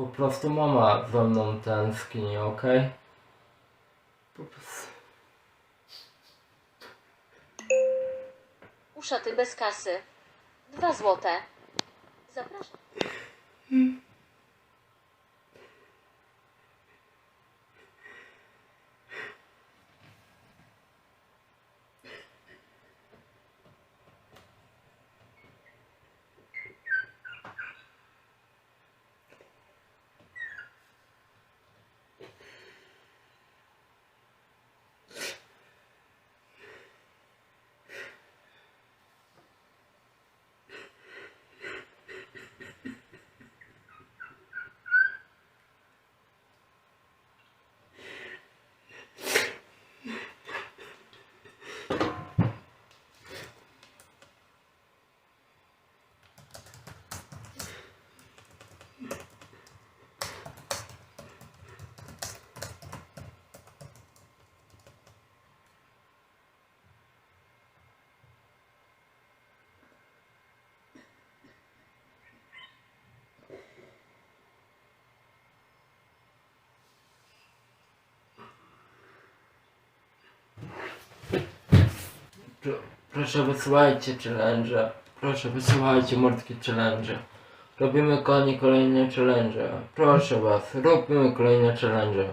Po prostu mama za mną tęskni, okej? Po prostu... Uszaty bez kasy. Dwa złote. Zapraszam. proszę wysyłajcie challenge. Proszę wysyłajcie mordkie challenge. Robimy konie kolejne challenge. Proszę was, róbmy kolejne challenge.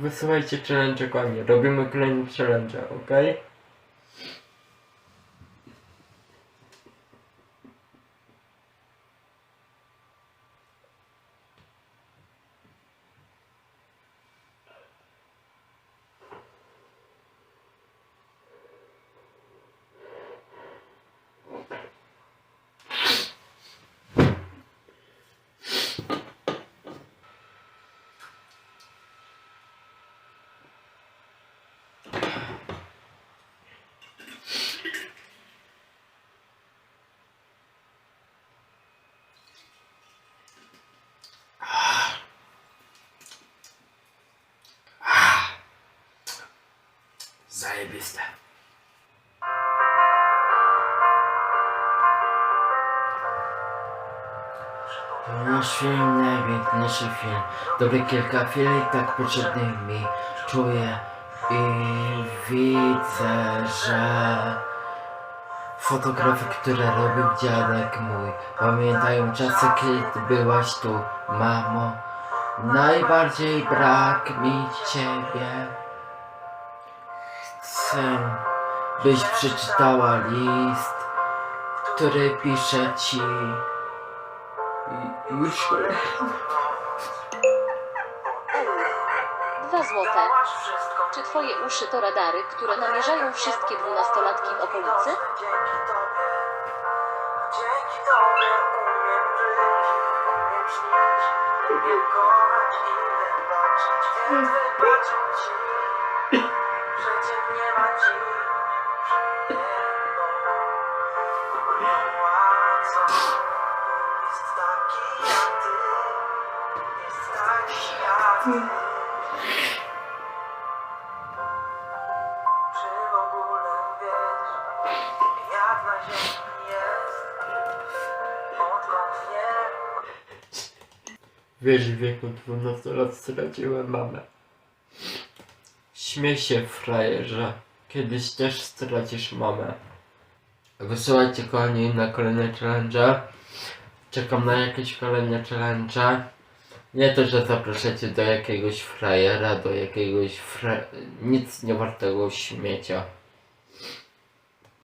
Wysyłajcie challenge konie. Robimy kolejne challenge, okej? Nasz film, najpiękniejszy film. Dobry kilka chwil, tak potrzebnych mi. Czuję i widzę, że fotografy, które robił dziadek mój, pamiętają czasy, kiedy byłaś tu, mamo. Najbardziej brak mi ciebie. Chcę, byś przeczytała list, który piszę ci. Już. Dwa złote. Czy twoje uszy to radary, które namierzają wszystkie dwunastolatki w okolicy? Dzięki wiesz, w wieku 12 lat straciłem mamę. Śmiej się, frajerze. Kiedyś też stracisz mamę. Wysyłajcie kochani na kolejne challenge. Czekam na jakieś kolejne challenge. Nie to, że zapraszacie do jakiegoś frajera, do jakiegoś fra... nic niewartego śmiecia.